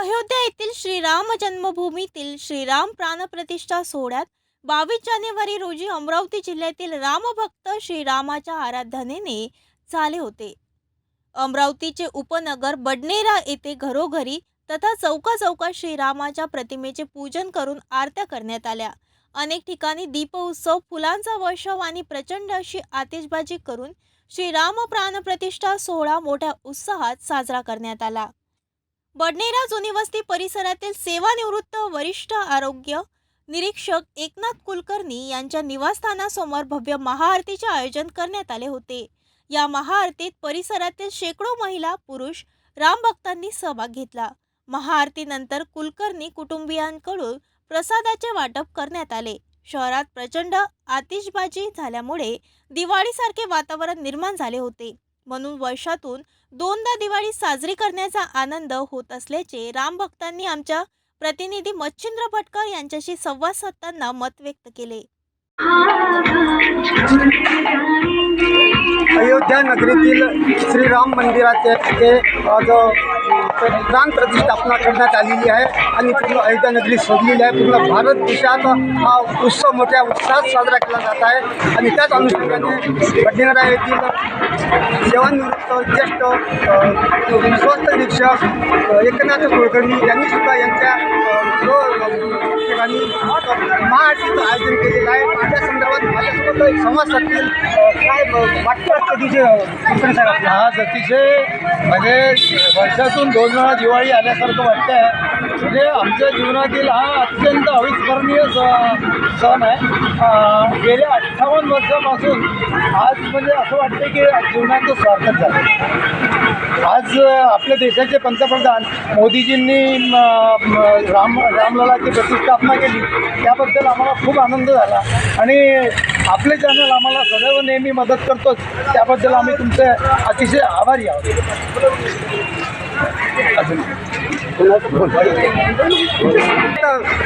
अयोध्या येथील श्रीराम जन्मभूमीतील श्रीराम प्राणप्रतिष्ठा सोहळ्यात बावीस जानेवारी रोजी अमरावती जिल्ह्यातील रामभक्त श्रीरामाच्या आराधनेने झाले होते. अमरावतीचे उपनगर बडनेरा येथे घरोघरी तथा चौका चौका श्रीरामाच्या प्रतिमेचे पूजन करून आरत्या करण्यात आल्या. अनेक ठिकाणी दीपउत्सव फुलांचा वर्षाव आणि प्रचंड अशी आतिषबाजी करून श्रीराम प्राणप्रतिष्ठा सोहळा मोठ्या उत्साहात साजरा करण्यात आला. बडनेरा जुनी वस्ती परिसरातील सेवानिवृत्त वरिष्ठ आरोग्य निरीक्षक एकनाथ कुलकर्णी यांच्या निवासस्थानासमोर भव्य महाआरतीचे आयोजन करण्यात आले होते. या महाआरतीत परिसरातील शेकडो महिला पुरुष रामभक्तांनी सहभाग घेतला. महाआरतीनंतर कुलकर्णी कुटुंबियांकडून प्रसादाचे वाटप करण्यात आले. शहरात प्रचंड आतिषबाजी झाल्यामुळे दिवाळीसारखे वातावरण निर्माण झाले होते. म्हणून वर्षातून दोनदा दिवाळी साजरी करण्याचा आनंद होत असल्याचे रामभक्तांनी आमच्या प्रतिनिधी मच्छिंद्र भटकर यांच्याशी संवाद साधताना मत व्यक्त केले. अयोध्या नगरीतील श्रीराम मंदिराचे तिथे प्राण प्रतिष्ठापना करण्यात आलेली आहे आणि पूर्ण अयोध्या नगरी सजलेली आहे. पूर्ण भारत देशात हा उत्सव मोठ्या उत्साहात साजरा केला जात आहे. आणि त्याच अनुषंगाने बडनेरा येथील सेवानिवृत्त ज्येष्ठ स्वस्त निरीक्षक एकनाथ कुलकर्णी यांनी सुद्धा यांच्या ठिकाणी महाआरतीचं आयोजन केलेलं आहे. त्या संदर्भात संवाद साधतील काय वाटतं तिचे आज अतिशय म्हणजे वर्षातून दोन वेळा दिवाळी आल्यासारखं वाटतं आहे म्हणजे आमच्या जीवनातील हा अत्यंत अविस्मरणीय स- सण आहे. गेल्या अठ्ठावन्न वर्षापासून आज म्हणजे असं वाटतं की जीवनाचं स्वार्थक झालं. आज आपल्या देशाचे पंतप्रधान मोदीजींनी राम रामललाची प्रतिष्ठापना केली. त्याबद्दल आम्हाला खूप आनंद झाला. आणि आपले चॅनल आम्हाला सदैव नेहमी मदत करतोच त्याबद्दल आम्ही तुमचे अतिशय आभारी आहोत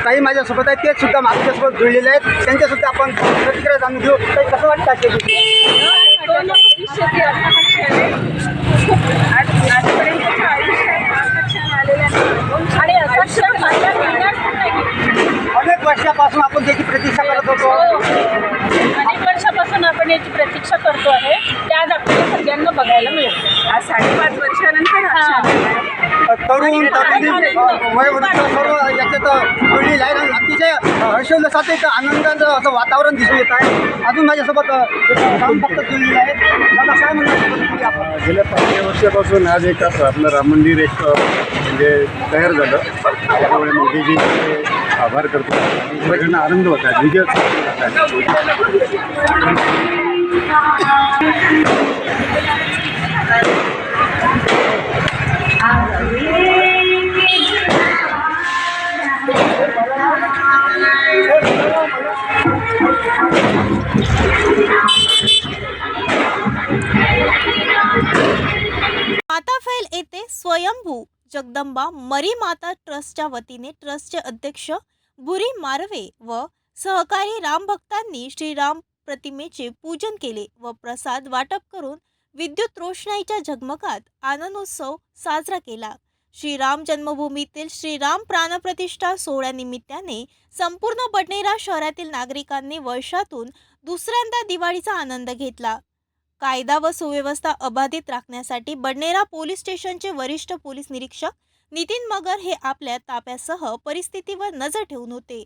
काही माझ्यासोबत आहेत ते सुद्धा माझ्यासोबत जुळलेले आहेत त्यांच्यासुद्धा आपण प्रतिक्रिया जाणून घेऊ काही कसं वाटतं. आणि. अनेक वर्षापासून आपण त्याची प्रतीक्षा करत होतो वर्षापासून आपण याची प्रतीक्षा करतो आहे. त्या आज आपल्याला सगळ्यांना बघायला मिळेल. आज साडेपाच वर्षानंतर आहे. तरुण तरुणी वयोवृद्ध सर्व याच्यात आहे. आणि अतिशय हर्षोल्लासात एक आनंदाचं असं वातावरण दिसून येत आहे. अजून माझ्यासोबत काम फक्त जुळलेले आहेत दादा काय आपण गेल्या पाच वर्षापासून आज एक असं आपलं राम मंदिर एक म्हणजे तयार झालं. त्यामुळे मोदीजींचे आभार करतो. सगळ्यांना आनंद होत आहे. विजय स्वयंभू. जगदंबा मरी माता ट्रस्टच्या वतीने ट्रस्टचे अध्यक्ष बुरी मारवे व सहकारी रामभक्तांनी श्रीराम प्रतिमेचे पूजन केले व प्रसाद वाटप करून विद्युत रोषणाईच्या झगमगात आनंदोत्सव साजरा केला. श्रीराम जन्मभूमीतील श्रीराम प्राणप्रतिष्ठा सोहळ्यानिमित्ताने संपूर्ण बडनेरा शहरातील नागरिकांनी वर्षातून दुसऱ्यांदा दिवाळीचा आनंद घेतला. कायदा व सुव्यवस्था अबाधित राखण्यासाठी बडनेरा पोलीस स्टेशनचे वरिष्ठ पोलीस निरीक्षक नितीन मगर हे आपल्या ताब्यासह परिस्थितीवर नजर ठेवून होते.